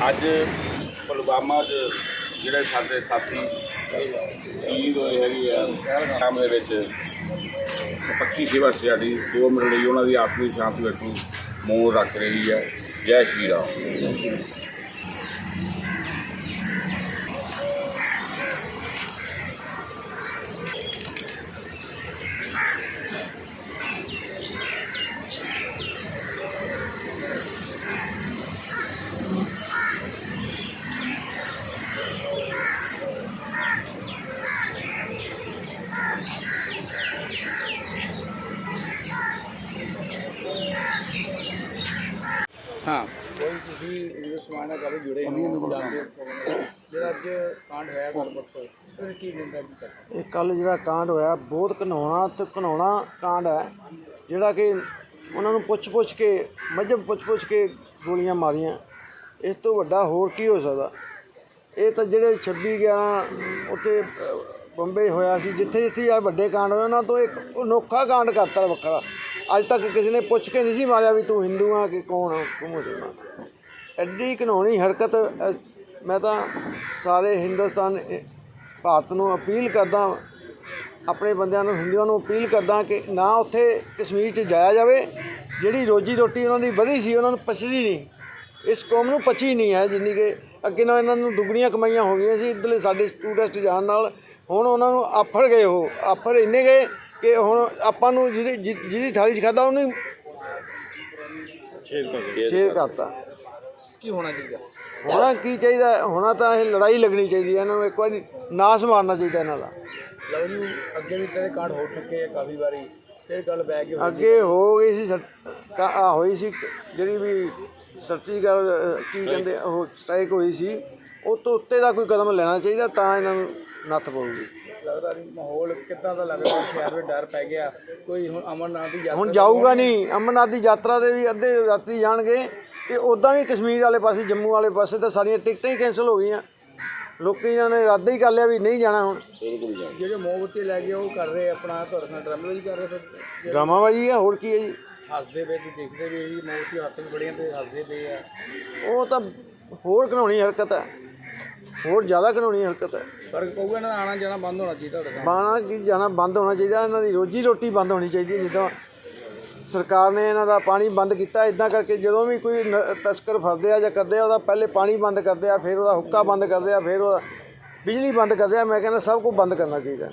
ਅੱਜ ਪੁਲਵਾਮਾ 'ਚ ਜਿਹੜੇ ਸਾਡੇ ਸਾਥੀ ਸ਼ਹੀਦ ਹੋਏ ਹੈਗੇ ਆ ਪਹਿਲਗਾਮ ਦੇ ਵਿੱਚ ਪੱਕੀ ਸੇਵਾ ਸੀ ਸਾਡੀ ਦੋ ਮਿੰਟ ਲਈ ਉਹਨਾਂ ਦੀ ਆਤਮੀ ਸ਼ਾਂਤੀ ਵਿੱਚ ਮੋਹ ਰੱਖ ਰਹੀ ਹੈ। ਜੈ ਸ਼੍ਰੀ ਰਾਮ। ਹਾਂ। ਕੋਈ ਤੁਸੀਂ ਇੰਗਲਿਸ਼ ਸਮਾਜ ਨਾਲ ਕਾਫੀ ਜੁੜੇ ਹੋ ਜਾਣਦੇ ਹੋ ਜਿਹੜਾ ਅੱਜ ਕਾਂਡ ਹੋਇਆ ਗੱਲ ਪਰਸੋਂ ਇਹ ਕੀ ਨਿੰਦਾ ਕੀ ਕਰਦਾ ਇਹ ਕੱਲ ਜਿਹੜਾ ਕਾਂਡ ਹੋਇਆ ਬਹੁਤ ਘਿਨਾਉਣਾ ਤੇ ਘਿਨਾਉਣਾ ਕਾਂਡ ਹੈ ਜਿਹੜਾ ਕਿ ਉਹਨਾਂ ਨੂੰ ਪੁੱਛ-ਪੁੱਛ ਕੇ ਮਜਬ ਪੁੱਛ-ਪੁੱਛ ਕੇ ਗੋਲੀਆਂ ਮਾਰੀਆਂ। ਇਸ ਤੋਂ ਵੱਡਾ ਹੋਰ ਕੀ ਹੋ ਸਕਦਾ? ਇਹ ਤਾਂ ਜਿਹੜੇ 26 11 ਉੱਥੇ ਬੰਬੇ ਹੋਇਆ ਸੀ ਜਿੱਥੇ ਜਿੱਥੇ ਆ ਵੱਡੇ ਕਾਂਡ ਹੋਏ ਉਹਨਾਂ ਤੋਂ ਇੱਕ ਅਨੋਖਾ ਕਾਂਡ ਕਰਤਾ ਵੱਖਰਾ। ਅੱਜ ਤੱਕ ਕਿਸੇ ਨੇ ਪੁੱਛ ਕੇ ਨਹੀਂ ਸੀ ਮਾਰਿਆ ਵੀ ਤੂੰ ਹਿੰਦੂ ਆ ਕਿ ਕੌਣ ਆ, ਤੂੰ ਮੁਸਲਮਾਨ ਐਡੀ ਘਿਨਾਉਣੀ ਹਰਕਤ ਮੈਂ ਤਾਂ ਸਾਰੇ ਹਿੰਦੁਸਤਾਨ ਭਾਰਤ ਨੂੰ ਅਪੀਲ ਕਰਦਾ, ਆਪਣੇ ਬੰਦਿਆਂ ਨੂੰ, ਹਿੰਦੂਆਂ ਨੂੰ ਅਪੀਲ ਕਰਦਾ ਕਿ ਨਾ ਉੱਥੇ ਕਸ਼ਮੀਰ 'ਚ ਜਾਇਆ ਜਾਵੇ। ਜਿਹੜੀ ਰੋਜੀ ਰੋਟੀ ਉਹਨਾਂ ਦੀ ਵਧੀ ਸੀ, ਉਹਨਾਂ ਨੂੰ ਪਚਦੀ ਨਹੀਂ। ਇਸ ਕੌਮ ਨੂੰ ਪਚੀ ਨਹੀਂ ਹੈ ਜਿੰਨੀ ਕਿ ਅੱਗੇ ਨਾਲ ਇਹਨਾਂ ਨੂੰ ਦੁੱਗਣੀਆਂ ਕਮਾਈਆਂ ਹੋ ਗਈਆਂ ਸੀ। ਇੱਧਰਲੇ ਸਾਡੇ ਟੂਰਿਸਟ ਜਾਣ ਨਾਲ ਹੁਣ ਉਹਨਾਂ ਨੂੰ ਆਫਰ ਗਏ ਉਹ ਆਫਰ ਇੰਨੇ ਗਏ ਕਿ ਹੁਣ ਆਪਾਂ ਨੂੰ ਜਿਹਦੀ ਜਿਹਦੀ ਜਿਹਦੀ ਥਾਲੀ 'ਚ ਖਾਦਾ ਉਹਨੂੰ ਛੇਦ ਕਰਤਾ ਕੀ ਹੋਣਾ ਚਾਹੀਦਾ? ਹੋਣਾ ਕੀ ਚਾਹੀਦਾ? ਹੈ? ਹੋਣਾ ਤਾਂ ਇਹ ਲੜਾਈ ਲੱਗਣੀ ਚਾਹੀਦੀ ਹੈ। ਇਹਨਾਂ ਨੂੰ ਇੱਕ ਵਾਰੀ ਨਾਸ ਮਾਰਨਾ ਚਾਹੀਦਾ ਇਹਨਾਂ ਦਾ। ਲਓ ਜੀ ਅੱਗੇ ਵੀ ਤੇਰੇ ਕਾਂਡ ਹੋ ਚੁੱਕੇ ਆ ਕਾਫੀ ਵਾਰੀ। ਫਿਰ ਗੱਲ ਬੈ ਕੇ ਹੋਈ ਅੱਗੇ ਹੋ ਗਈ ਸੀ ਸਰ- ਕਾ- ਆ ਹੋਈ ਸੀ ਜਿਹੜੀ ਵੀ ਅ, ਕੀ ਕਹਿੰਦੇ ਉਹ ਸਟ੍ਰਾਈਕ ਹੋਈ ਸੀ। ਉਹ ਤੋਂ ਉੱਤੇ ਦਾ ਕੋਈ ਕਦਮ ਲੈਣਾ ਚਾਹੀਦਾ ਤਾਂ ਇਹਨਾਂ ਨੂੰ ਨੱਥ ਪਊਗੀ। ਲੱਗਦਾ ਵੀ ਮਾਹੌਲ ਕਿੱਦਾਂ ਦਾ ਲੱਗਦਾ ਸ਼ਹਿਰ ਵਿੱਚ ਡਰ ਪੈ ਗਿਆ। ਕੋਈ ਹੁਣ ਅਮਰਨਾਥ ਦੀ ਯਾਤਰਾ ਹੁਣ ਜਾਊਗਾ ਨਹੀਂ। ਅਮਰਨਾਥ ਦੀ ਯਾਤਰਾ ਦੇ ਵੀ ਅੱਧੇ ਯਾਤਰੀ ਜਾਣਗੇ ਤੇ ਉਦਾਂ ਵੀ ਕਸ਼ਮੀਰ ਵਾਲੇ ਪਾਸੇ ਜੰਮੂ ਵਾਲੇ ਪਾਸੇ ਤਾਂ ਸਾਰੀਆਂ ਟਿਕਟਾਂ ਹੀ ਕੈਂਸਲ ਹੋ ਗਈਆਂ। ਲੋਕੀ ਇਹਨਾਂ ਨੇ ਇਰਾਦਾ ਹੀ ਕਰ ਲਿਆ ਵੀ ਨਹੀਂ ਜਾਣਾ ਹੁਣ। ਜਿਹੜੇ ਮੋਮਬੱਤੀ ਲੈ ਕੇ ਉਹ ਕਰ ਰਹੇ ਆਪਣਾ ਤੁਹਾਡੇ ਨਾਲ ਡਰਾਮੇ ਕਰ ਰਹੇ ਫਿਰ ਡਰਾਮਾਬਾਜੀ ਹੈ ਹੋਰ ਕੀ ਹੈ ਜੀ? ਹੱਸਦੇ ਪਏ ਤੇ ਦੇਖਦੇ ਵੀ ਇਹ ਮੋਮਬੱਤੀ ਹੱਥ ਵਿੱਚ ਬੜੀਆਂ ਤੇ ਹੱਸਦੇ ਪਏ ਆ। ਉਹ ਤਾਂ ਹੋਰ ਘਿਨਾਉਣੀ ਹਰਕਤ ਹੈ। ਹੋਰ ਜ਼ਿਆਦਾ ਘਿਨਾਉਣੀ ਹਰਕਤ ਹੈ। ਫ਼ਰਕ ਪਊਗਾ ਇਹਨਾਂ ਦਾ ਆਣਾ ਜਾਣਾ ਬੰਦ ਹੋਣਾ ਚਾਹੀਦਾ ਤੁਹਾਡੇ ਬਾਣਾ ਕੀ ਜਾਣਾ ਬੰਦ ਹੋਣਾ ਚਾਹੀਦਾ ਇਹਨਾਂ ਦੀ ਰੋਜੀ ਰੋਟੀ ਬੰਦ ਹੋਣੀ ਚਾਹੀਦੀ ਹੈ ਜਿੱਦਾਂ ਸਰਕਾਰ ਨੇ ਇਹਨਾਂ ਦਾ ਪਾਣੀ ਬੰਦ ਕੀਤਾ ਇਦਾਂ ਕਰਕੇ ਜਦੋਂ ਵੀ ਕੋਈ ਨ- ਤਸਕਰ ਫੜਦੇ ਆ ਜਾਂ ਕਰਦੇ ਆ ਉਹਦਾ ਪਹਿਲੇ ਪਾਣੀ ਬੰਦ ਕਰਦੇ ਆ ਫਿਰ ਉਹਦਾ ਹੁੱਕਾ ਬੰਦ ਕਰਦੇ ਆ ਫਿਰ ਉਹਦਾ ਬਿਜਲੀ ਬੰਦ ਕਰਦੇ ਆ ਮੈਂ ਕਹਿੰਦਾ ਸਭ ਕੁਝ ਬੰਦ ਕਰਨਾ ਚਾਹੀਦਾ